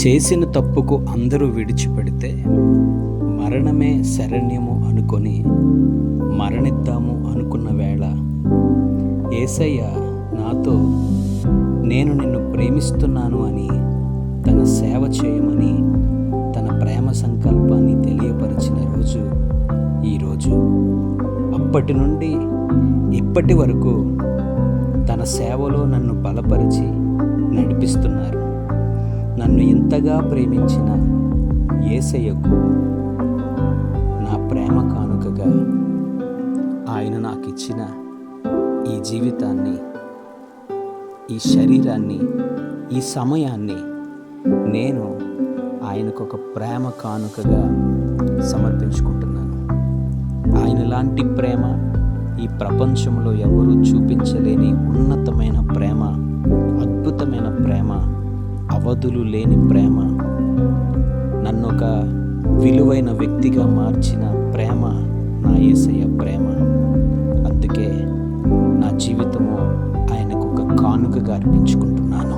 చేసిన తప్పుకు అందరూ విడిచిపెడితే మరణమే శరణ్యము అనుకొని మరణిద్దాము అనుకున్న వేళ ఏసయ్య నాతో నేను నిన్ను ప్రేమిస్తున్నాను అని తన సేవ చేయమని తన ప్రేమ సంకల్పాన్ని తెలియపరిచిన రోజు ఈరోజు అప్పటి నుండి ఇప్పటి వరకు తన సేవలో నన్ను బలపరిచి నడిపిస్తున్నారు. నన్ను ఇంతగా ప్రేమించిన ఏసయ్యకు నా ప్రేమ కానుకగా ఆయన నాకు ఇచ్చిన ఈ జీవితాన్ని ఈ శరీరాన్ని ఈ సమయాన్ని నేను ఆయనకు ఒక ప్రేమ కానుకగా సమర్పించుకుంటున్నాను. ఆయన లాంటి ప్రేమ ఈ ప్రపంచంలో ఎవరూ చూపించలేని ఉన్నతమైన ప్రేమ అద్భుతమైన ప్రేమ అవధులు లేని ప్రేమ. నన్ను ఒక విలువైన వ్యక్తిగా మార్చిన ప్రేమ నా యేసయ్య ప్రేమ. అందుకే నా జీవితము ఆయనకు ఒక కానుకగా అర్పించుకుంటున్నాను.